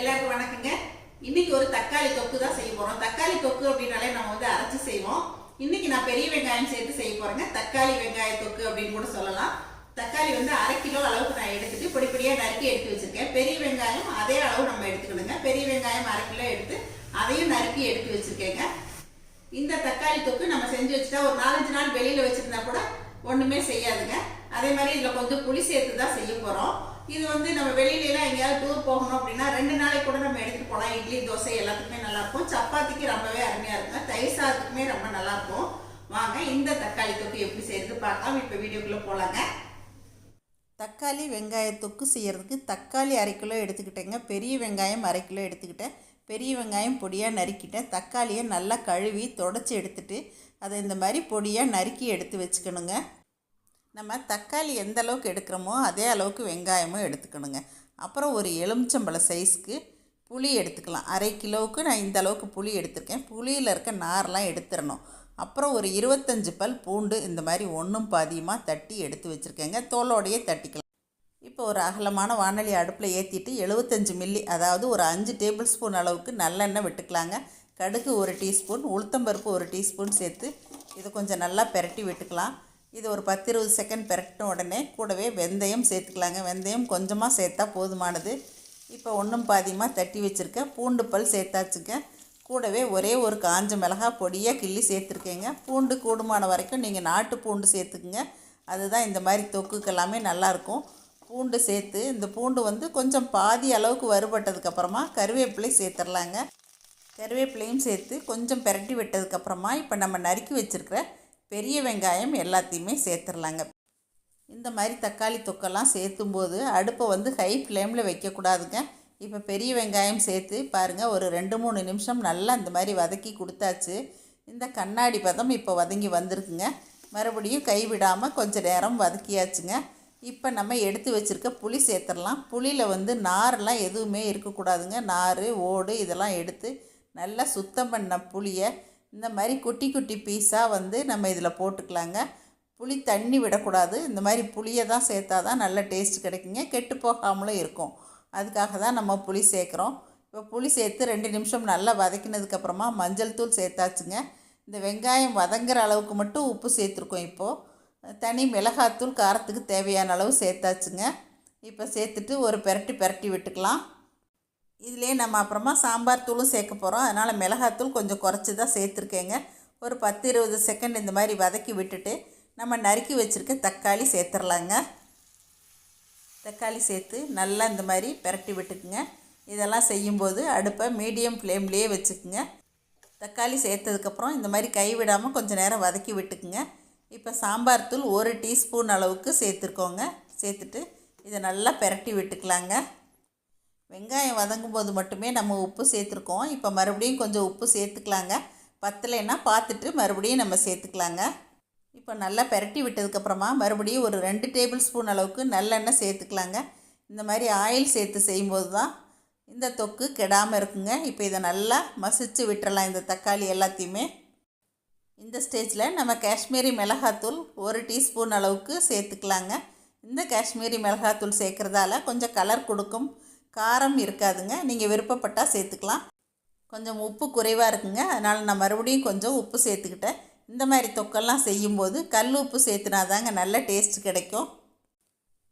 எல்லாருக்கும் வணக்கங்க. இன்னைக்கு ஒரு தக்காளி தொக்கு தான் செய்ய போறோம். தக்காளி தொக்கு அப்படின்னாலே நம்ம வந்து அரைச்சு செய்வோம். இன்னைக்கு நான் பெரிய வெங்காயம் சேர்த்து செய்ய போறேங்க. தக்காளி வெங்காய தொக்கு அப்படின்னு கூட சொல்லலாம். தக்காளி வந்து அரை கிலோ அளவுக்கு நான் எடுத்துட்டு பொடி நறுக்கி எடுத்து வச்சிருக்கேன். பெரிய வெங்காயம் அதே அளவு நம்ம எடுத்துக்கணுங்க. பெரிய வெங்காயம் அரை கிலோ எடுத்து அதையும் நறுக்கி எடுத்து வச்சிருக்கேங்க. இந்த தக்காளி தொக்கு நம்ம செஞ்சு வச்சுட்டா ஒரு நாலஞ்சு நாள் வெளியில வச்சிருந்தா கூட ஒண்ணுமே செய்யாதுங்க. அதே மாதிரி இதுல கொஞ்சம் புளி சேர்த்து தான் செய்ய போறோம். இது வந்து நம்ம வெளியிலலாம் எங்கேயாவது டூர் போகணும் அப்படின்னா ரெண்டு நாளைக்கு கூட நம்ம எடுத்துகிட்டு போகலாம் இட்லி தோசை எல்லாத்துக்குமே நல்லா இருக்கும் சப்பாத்திக்கு ரொம்பவே அருமையாக இருக்கும் தயிர் சாதத்துக்குமே ரொம்ப நல்லா இருக்கும் வாங்க இந்த தக்காளி தொக்கு எப்படி செய்யறது பார்க்கலாம். இப்போ வீடியோக்குள்ளே போகலாங்க தக்காளி வெங்காய தொக்கு செய்கிறதுக்கு தக்காளி அரை கிலோ எடுத்துக்கிட்டேங்க. பெரிய வெங்காயம் அரை கிலோ எடுத்துக்கிட்டேன். பெரிய வெங்காயம் பொடியாக நறுக்கிட்டேன். தக்காளியை நல்லா கழுவி தொடச்சி எடுத்துட்டு அதை இந்த மாதிரி பொடியாக நறுக்கி எடுத்து வச்சுக்கணுங்க. நம்ம தக்காளி எந்த அளவுக்கு எடுக்கிறோமோ அதே அளவுக்கு வெங்காயமும் எடுத்துக்கணுங்க. அப்புறம் ஒரு எலுமிச்சம்பழ சைஸ்க்கு புளி எடுத்துக்கலாம். அரை கிலோவுக்கு நான் இந்த அளவுக்கு புளி எடுத்திருக்கேன். புளியில் இருக்க நார்லாம் எடுத்துடணும். அப்புறம் ஒரு இருபத்தஞ்சு பல் பூண்டு இந்த மாதிரி ஒன்றும் பாதியமாக தட்டி எடுத்து வச்சுருக்கேங்க. தோலோடையே தட்டிக்கலாம். இப்போ ஒரு அகலமான வானொலி அடுப்பில் ஏற்றிட்டு எழுபத்தஞ்சு மில்லி அதாவது ஒரு அஞ்சு டேபிள் ஸ்பூன் அளவுக்கு நல்லெண்ணெய் விட்டுக்கலாங்க. கடுகு ஒரு டீஸ்பூன் உளுத்தம்பருப்பு ஒரு டீஸ்பூன் சேர்த்து இதை கொஞ்சம் நல்லா பெரட்டி விட்டுக்கலாம். இது ஒரு பத்து இருபது செகண்ட் பெரட்டின உடனே கூடவே வெந்தயம் சேர்த்துக்கலாங்க. வெந்தயம் கொஞ்சமாக சேர்த்தா போதுமானது. இப்போ ஒன்றும் பாதியமாக தட்டி வச்சுருக்கேன் பூண்டு பல் சேர்த்தாச்சுங்க. கூடவே ஒரே ஒரு காஞ்ச மிளகா பொடியாக கிள்ளி சேர்த்துருக்கேங்க. பூண்டு கூடுமான வரைக்கும் நீங்கள் நாட்டு பூண்டு சேர்த்துக்குங்க. அதுதான் இந்த மாதிரி தொக்குக்கு எல்லாமே நல்லாயிருக்கும் பூண்டு சேர்த்து இந்த பூண்டு வந்து கொஞ்சம் பாதி அளவுக்கு வறுபட்டதுக்கப்புறமா கருவேப்பிலை சேர்த்துடலாங்க கருவேப்பிலையும் சேர்த்து கொஞ்சம் பெரட்டி விட்டதுக்கப்புறமா இப்போ நம்ம நறுக்கி வச்சுருக்கிற பெரிய வெங்காயம் எல்லாத்தையுமே சேர்த்துடலாங்க இந்த மாதிரி தக்காளி தொக்கெல்லாம் சேர்த்தும்போது அடுப்பை வந்து ஹை ஃப்ளேமில் வைக்கக்கூடாதுங்க. இப்போ பெரிய வெங்காயம் சேர்த்து பாருங்கள் ஒரு ரெண்டு மூணு நிமிஷம் நல்லா இந்த மாதிரி வதக்கி கொடுத்தாச்சு. இந்த கண்ணாடி பதம் இப்போ வதங்கி வந்திருக்குங்க. மறுபடியும் கைவிடாமல் கொஞ்சம் நேரம் வதக்கியாச்சுங்க. இப்போ நம்ம எடுத்து வச்சுருக்க புளி சேர்த்துடலாம் புளியில் வந்து நாரெலாம் எதுவுமே இருக்கக்கூடாதுங்க. நார் ஓடு இதெல்லாம் எடுத்து நல்லா சுத்தம் பண்ண புளியை இந்த மாதிரி குட்டி குட்டி பீஸாக வந்து நம்ம இதில் போட்டுக்கலாங்க. புளி தண்ணி விடக்கூடாது. இந்த மாதிரி புளியை தான் சேர்த்தா தான் நல்ல டேஸ்ட் கிடைக்குங்க. கெட்டு போகாமலும் இருக்கும். அதுக்காக தான் நம்ம புளி சேர்க்குறோம். இப்போ புளி சேர்த்து ரெண்டு நிமிஷம் நல்லா வதக்கினதுக்கப்புறமா மஞ்சள் தூள் சேர்த்தாச்சுங்க. இந்த வெங்காயம் வதங்குற அளவுக்கு மட்டும் உப்பு சேர்த்துருக்கோம் இப்போது தனி மிளகாத்தூள் காரத்துக்கு தேவையான அளவு சேர்த்தாச்சுங்க. இப்போ சேர்த்துட்டு ஒரு பெரட்டி பெரட்டி விட்டுக்கலாம். இதிலே நம்ம அப்புறமா சாம்பார் தூளும் சேர்க்க போகிறோம் அதனால் மிளகாத்தூள் கொஞ்சம் குறைச்சி தான் சேர்த்துருக்கேங்க. ஒரு பத்து இருபது செகண்ட் இந்த மாதிரி வதக்கி விட்டுட்டு நம்ம நறுக்கி வச்சுருக்க தக்காளி சேர்த்துடலாங்க தக்காளி சேர்த்து நல்லா இந்த மாதிரி பெரட்டி விட்டுக்குங்க. இதெல்லாம் செய்யும்போது அடுப்பை மீடியம் ஃப்ளேம்லேயே வச்சுக்குங்க. தக்காளி சேர்த்ததுக்கப்புறம் இந்த மாதிரி கைவிடாமல் கொஞ்சம் நேரம் வதக்கி விட்டுக்குங்க. இப்போ சாம்பார் தூள் ஒரு டீஸ்பூன் அளவுக்கு சேர்த்துருக்கோங்க. சேர்த்துட்டு இதை நல்லா பெரட்டி விட்டுக்கலாங்க. வெங்காயம் வதங்கும் போது மட்டுமே நம்ம உப்பு சேர்த்துருக்கோம். இப்போ மறுபடியும் கொஞ்சம் உப்பு சேர்த்துக்கலாங்க. பத்தலைன்னா பார்த்துட்டு மறுபடியும் நம்ம சேர்த்துக்கலாங்க. இப்போ நல்லா பெரட்டி விட்டதுக்கப்புறமா மறுபடியும் ஒரு ரெண்டு டேபிள் ஸ்பூன் அளவுக்கு நல்லெண்ணெய் சேர்த்துக்கலாங்க. இந்த மாதிரி ஆயில் சேர்த்து செய்யும்போது தான் இந்த தொக்கு கெடாமல் இருக்குங்க. இப்போ இதை நல்லா மசிச்சு விட்டுறலாம் இந்த தக்காளி எல்லாத்தையுமே. இந்த ஸ்டேஜில் நம்ம காஷ்மீரி மிளகாத்தூள் ஒரு டீஸ்பூன் அளவுக்கு சேர்த்துக்கலாங்க. இந்த காஷ்மீரி மிளகாத்தூள் சேர்க்குறதால கொஞ்சம் கலர் கொடுக்கும். காரம் இருக்காதுங்க. நீங்கள் விருப்பப்பட்டால் சேர்த்துக்கலாம். கொஞ்சம் உப்பு குறைவாக இருக்குங்க. அதனால் நான் மறுபடியும் கொஞ்சம் உப்பு சேர்த்துக்கிட்டேன். இந்த மாதிரி தொக்கெல்லாம் செய்யும்போது கல் உப்பு சேர்த்துனா தாங்க நல்ல டேஸ்ட் கிடைக்கும்.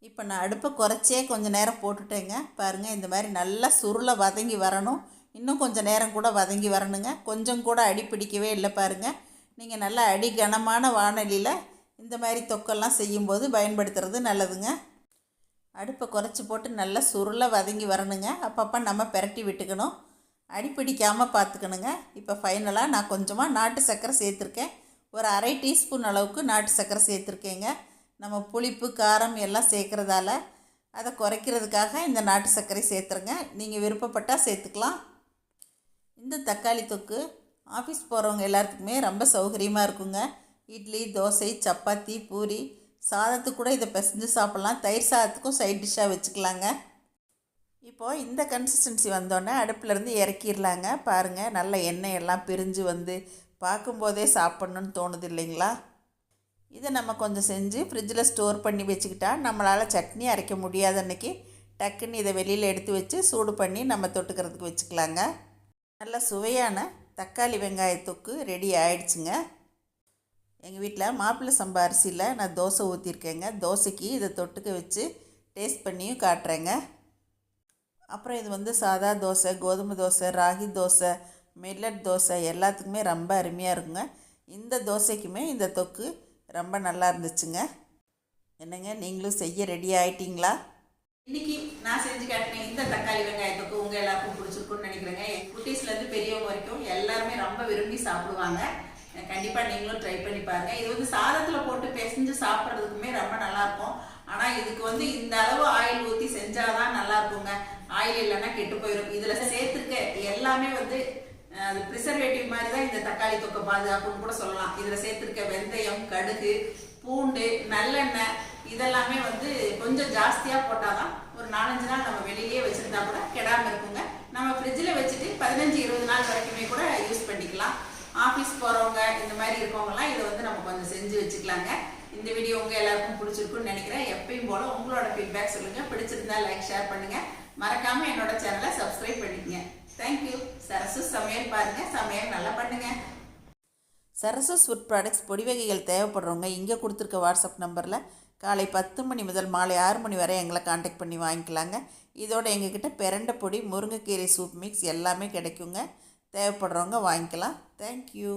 இப்போ நான் அடுப்பை குறைச்சே கொஞ்சம் நேரம் போட்டுட்டேங்க. பாருங்கள் இந்த மாதிரி நல்லா சுருளை வதங்கி வரணும். இன்னும் கொஞ்சம் நேரம் கூட வதங்கி வரணுங்க. கொஞ்சம் கூட அடி பிடிக்கவே இல்லை பாருங்கள் நீங்கள் நல்லா அடி கனமான வானொலியில் இந்த மாதிரி தொக்கெல்லாம் செய்யும்போது பயன்படுத்துறது நல்லதுங்க. அடுப்பை குறைச்சி போட்டு நல்லா சுருளை வதங்கி வரணுங்க. அப்பப்போ நம்ம பெரட்டி விட்டுக்கணும். அடி பிடிக்காமல் பார்த்துக்கணுங்க. இப்போ ஃபைனலாக நான் கொஞ்சமாக நாட்டு சர்க்கரை சேர்த்துருக்கேன். ஒரு அரை டீஸ்பூன் அளவுக்கு நாட்டு சர்க்கரை சேர்த்துருக்கேங்க. நம்ம புளிப்பு காரம் எல்லாம் சேர்க்குறதால அதை குறைக்கிறதுக்காக இந்த நாட்டு சர்க்கரை சேர்த்துருங்க நீங்கள் விருப்பப்பட்டால் சேர்த்துக்கலாம். இந்த தக்காளி தொக்கு ஆஃபீஸ் போகிறவங்க எல்லாத்துக்குமே ரொம்ப சௌகரியமாக இருக்குங்க. இட்லி தோசை சப்பாத்தி பூரி சாதத்துக்கு கூட இதை பிசைஞ்சு சாப்பிட்லாம். தயிர் சாதத்துக்கும் சைட் டிஷ்ஷாக வச்சுக்கலாங்க. இப்போது இந்த கன்சிஸ்டன்சி வந்தோடனே அடுப்புலேருந்து இறக்கிடலாங்க. பாருங்கள் நல்ல எண்ணெய் எல்லாம் பிரிஞ்சு வந்து பார்க்கும்போதே சாப்பிட்ணுன்னு தோணுது இல்லைங்களா? இதை நம்ம கொஞ்சம் செஞ்சு ஃப்ரிட்ஜில் ஸ்டோர் பண்ணி வச்சுக்கிட்டா நம்மளால் சட்னி அரைக்க முடியாத அன்னைக்கு டக்குன்னு இதை வெளியில் எடுத்து வச்சு சூடு பண்ணி நம்ம தொட்டுக்கிறதுக்கு வச்சுக்கலாங்க. நல்ல சுவையான தக்காளி வெங்காய தொக்கு ரெடி ஆயிடுச்சுங்க. எங்கள் வீட்டில் மாப்பிள்ளை சம்பா அரிசியில் நான் தோசை ஊற்றிருக்கேங்க தோசைக்கு இதை தொட்டுக்க வச்சு டேஸ்ட் பண்ணியும் காட்டுறேங்க. அப்புறம் இது வந்து சாதா தோசை கோதுமை தோசை ராகி தோசை மில்லட் தோசை எல்லாத்துக்குமே ரொம்ப அருமையாக இருக்குங்க. இந்த தோசைக்குமே இந்த தொக்கு ரொம்ப நல்லா இருந்துச்சுங்க. என்னங்க நீங்களும் செய்ய ரெடி ஆகிட்டீங்களா இன்றைக்கி நான் செஞ்சு காட்டினேன் இந்த தக்காளி வெங்காய தொக்கு எல்லாருக்கும் பிடிச்சிருக்கும்னு நினைக்கிறேங்க. குட்டீஸ்லேருந்து பெரியவங்க வரைக்கும் எல்லாருமே ரொம்ப விரும்பி சாப்பிடுவாங்க. கண்டிப்பாக நீங்களும் ட்ரை பண்ணி பாருங்கள் இது வந்து சாதத்தில் போட்டு பிசைஞ்சு சாப்பிட்றதுக்குமே ரொம்ப நல்லா இருக்கும் இதுக்கு வந்து இந்த அளவு ஆயில் ஊற்றி செஞ்சால் தான் நல்லாயிருக்குங்க. ஆயில் இல்லைன்னா கெட்டு போயிடும் இதில் சேர்த்துருக்க எல்லாமே வந்து அது ப்ரிசர்வேட்டிவ் மாதிரி தான் இந்த தக்காளி தொக்கை பாதுகாப்புன்னு கூட சொல்லலாம். இதில் சேர்த்துருக்க வெந்தயம் கடுகு பூண்டு நல்லெண்ணெய் இதெல்லாமே வந்து கொஞ்சம் ஜாஸ்தியாக போட்டால் தான் ஒரு நாலஞ்சு நாள் நம்ம வெளியிலேயே வச்சுருந்தா கூட கெடாமல் இருக்குங்க. நம்ம ஃப்ரிட்ஜில் வச்சுட்டு பதினஞ்சு இருபது நாள் வரைக்குமே கூட யூஸ் பண்ணிக்கலாம். ஆஃபீஸ் போகிறவங்க இந்த மாதிரி இருக்கவங்கலாம் இதை வந்து நம்ம கொஞ்சம் செஞ்சு வச்சுக்கலாங்க. இந்த வீடியோ உங்கள் எல்லாருக்கும் பிடிச்சிருக்குன்னு நினைக்கிறேன். எப்பயும் போல உங்களோட ஃபீட்பேக் சொல்லுங்க. பிடிச்சிருந்தா லைக் ஷேர் பண்ணுங்கள் மறக்காமல் என்னோட சேனலை சப்ஸ்கிரைப் பண்ணிக்கங்க. தேங்க்யூ சரசு சமையல் பாருங்கள் சமையல் நல்லா பண்ணுங்க. சரசஸ் ஃபுட் ப்ராடக்ட்ஸ் பொடி வகைகள் தேவைப்படுறவங்க இங்கே கொடுத்துருக்க வாட்ஸ்அப் நம்பரில் காலை பத்து மணி முதல் மாலை ஆறு மணி வரை எங்களை காண்டாக்ட் பண்ணி வாங்கிக்கலாங்க. இதோட எங்ககிட்ட பிரண்டை பொடி முருங்கைக்கீரை சூப் மிக்ஸ் எல்லாமே கிடைக்குங்க. தேவைப்படுறவங்க வாங்கிக்கலாம். தேங்க்யூ